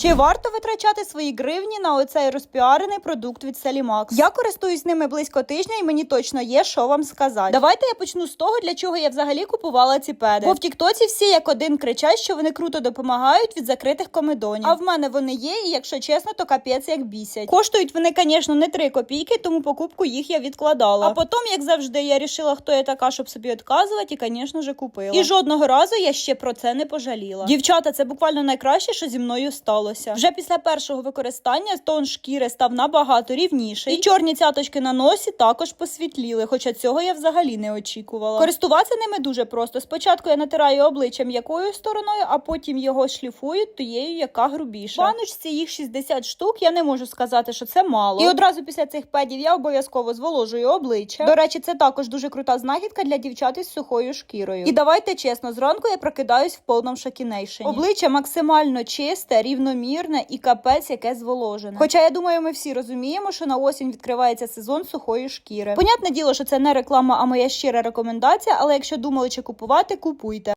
Чи варто витрачати свої гривні на оцей розпіарений продукт від Селімакс? Я користуюсь ними близько тижня, і мені точно є що вам сказати. Давайте я почну з того, для чого я взагалі купувала ці педи. Бо в Тіктоці всі як один кричать, що вони круто допомагають від закритих комедонів. А в мене вони є, і якщо чесно, то капець як бісять. Коштують вони, звісно, не 3 копійки, тому покупку їх я відкладала. А потім, як завжди, я рішила, хто я така, щоб собі відказувати, і, звісно ж, купила. І жодного разу я ще про це не пожаліла. Дівчата, це буквально найкраще, що зі мною сталося. Вже після першого використання тон шкіри став набагато рівніший. І чорні цяточки на носі також посвітліли, хоча цього я взагалі не очікувала. Користуватися ними дуже просто. Спочатку я натираю обличчя м'якою стороною, а потім його шліфую тією, яка грубіша. В баночці їх 60 штук. Я не можу сказати, що це мало. І одразу після цих педів я обов'язково зволожую обличчя. До речі, це також дуже крута знахідка для дівчат із сухою шкірою. І давайте чесно, зранку я прокидаюсь в повному шокінейшені. Обличчя максимально чисте, рівномірне і капець, яке зволожене. Хоча я думаю, ми всі розуміємо, що на осінь відкривається сезон сухої шкіри. Понятне діло, що це не реклама, а моя щира рекомендація. Але якщо думали чи купувати, купуйте.